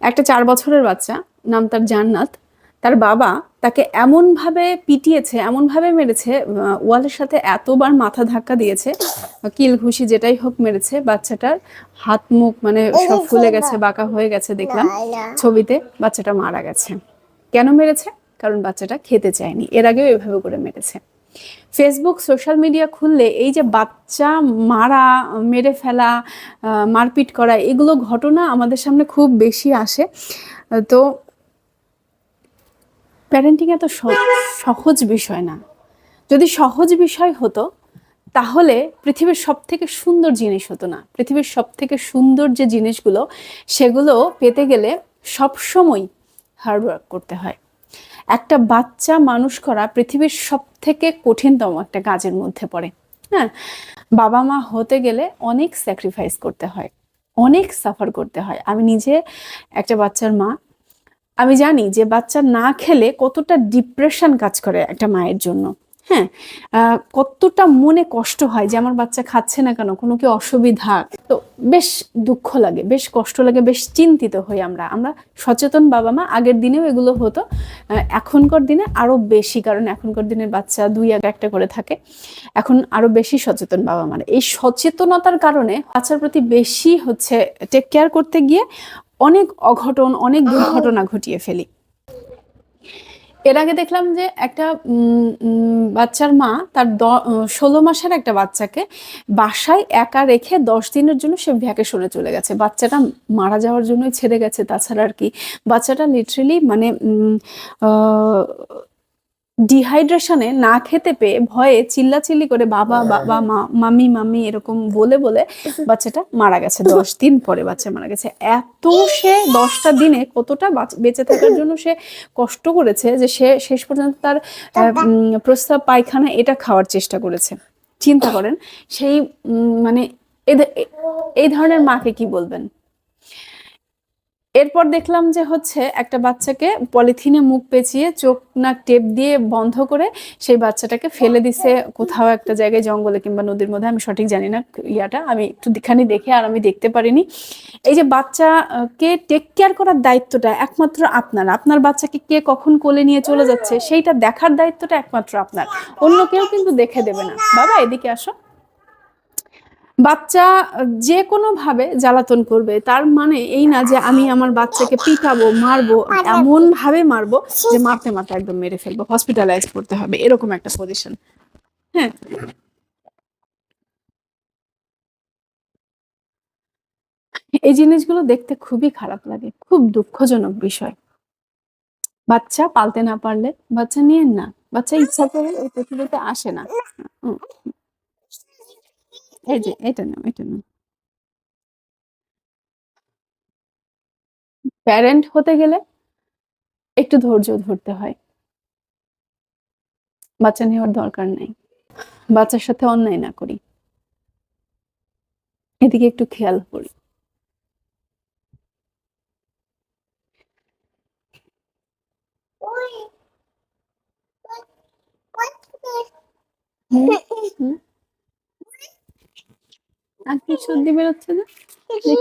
একটা চার বছরের বাচ্চা নাম তার জান্নাত। তার বাবা তাকে এমনভাবে পিটিয়েছে এমনভাবে মেরেছে ওয়ালের সাথে এতবার মাথা ধাক্কা দিয়েছে কিল ঘুষি যেটাই হোক মেরেছে বাচ্চাটার হাত মুখ মানে সব ফুলে গেছে বাঁকা হয়ে গেছে দেখলাম। ছবিতে বাচ্চাটা মারা গেছে। কেন মেরেছে? কারণ বাচ্চাটা খেতে চায়নি। এর আগেও এভাবে করে মেরেছে। ফেসবুক সোশ্যাল মিডিয়া খুললে এই যে বাচ্চা মারা, মেরে ফেলা মারপিট করা, এগুলো ঘটনা আমাদের সামনে খুব বেশি আসে। তো প্যারেন্টিং এত সহজ বিষয় না। যদি সহজ বিষয় হতো, তাহলে পৃথিবীর সব থেকে সুন্দর জিনিস হতো না। পৃথিবীর সব থেকে সুন্দর যে জিনিসগুলো, সেগুলো পেতে গেলে সবসময় হার্ডওয়ার্ক করতে হয়। একটা বাচ্চা মানুষ করা পৃথিবীর সব থেকে কঠিনতম একটা কাজের মধ্যে পড়ে। হ্যাঁ? বাবা মা হতে গেলে অনেক স্যাক্রিফাইস করতে হয়, অনেক সাফার করতে হয়। আমি নিজে একটা বাচ্চার মা। আমি জানি যে বাচ্চা না খেলে কতটা ডিপ্রেশন কাজ করে একটা মায়ের জন্য। হ্যাঁ কতটা মনে কষ্ট হয় যে আমার বাচ্চা খাচ্ছে না কেন? কোনো কি অসুবিধা? তো বেশ দুঃখ লাগে, বেশ কষ্ট লাগে, বেশ চিন্তিত হই আমরা। আমরা সচেতন বাবা মা, আগের দিনেও এগুলো হতো। এখনকার দিনে আরও বেশি, কারণ এখনকার দিনের বাচ্চা দুই এক একটা করে থাকে। এখন আরও বেশি সচেতন বাবা মার। এই সচেতনতার কারণে বাচ্চার প্রতি বেশি হচ্ছে টেক কেয়ার করতে গিয়ে অনেক অঘটন, অনেক দুর্ঘটনা ঘটিয়ে ফেলি। এর আগে দেখলাম যে একটা বাচ্চার মা তার ষোলো মাসের একটা বাচ্চাকে বাসায় একা রেখে দশ দিনের জন্য সে ভ্যাকে সরে চলে গেছে। বাচ্চাটা মারা যাওয়ার জন্যই ছেড়ে গেছে। তাছাড়া আর কি, বাচ্চাটা লিটারেলি মানে ডিহাইড্রেশনে না খেতে পেয়ে ভয়ে চিল্লাচিল্লি করে বাবা বাবা মা মামি মামি এরকম বলে বলে বাচ্চাটা মারা গেছে। দশ দিন পরে বাচ্চা মারা গেছে। এত সে দশটা দিনে কতটা বাঁচ- থাকার জন্য সে কষ্ট করেছে যে সে শেষ পর্যন্ত তার প্রস্তাব পায়খানা এটা খাওয়ার চেষ্টা করেছে। চিন্তা করেন সেই মানে এই ধরনের মাকে কি বলবেন? এরপর দেখলাম যে হচ্ছে একটা বাচ্চাকে পলিথিনে মুখ পেঁচিয়ে চোখ নাক টেপ দিয়ে বন্ধ করে সেই বাচ্চাটাকে ফেলে দিছে কোথাও একটা জায়গায় জঙ্গলে কিংবা নদীর মধ্যে, আমি সঠিক জানি না ইয়াটা, আমি একটু খানি দেখে আর আমি দেখতে পারিনি। এই যে বাচ্চাকে টেক কেয়ার করার দায়িত্বটা একমাত্র আপনার আপনার বাচ্চাকে কে কখন কোলে নিয়ে চলে যাচ্ছে সেইটা দেখার দায়িত্বটা একমাত্র আপনার, অন্য কেউ কিন্তু দেখে দেবে না। বাবা, এদিকে আসো। বাচ্চা যে কোনো ভাবে জ্বালাতন করবে, তার মানে এই না যে আমি আমার বাচ্চাকে পিটাবো, মারবো এমন ভাবে মারবো যে মারতে মারতে একদম মেরে ফেলব হসপিটালাইজ করতে হবে, এরকম একটা পজিশন হ্যাঁ। এই জিনিসগুলো দেখতে খুবই খারাপ লাগে, খুব দুঃখজনক বিষয়। বাচ্চা পালতে না পারলে, বাচ্চা নিয়ে না, বাচ্চা ইচ্ছা করে ওই পৃথিবীতে আসে না। এই যে এটা নাও এটা নাও। প্যারেন্ট হতে গেলে একটু ধৈর্য ধরতে হয়। বাচ্চা নেওয়ার দরকার নাই। বাচ্চার সাথে অন্যায় না করি। এদিকে একটু খেয়াল করি। আর কি সর্দি বেরোচ্ছে না? দেখি।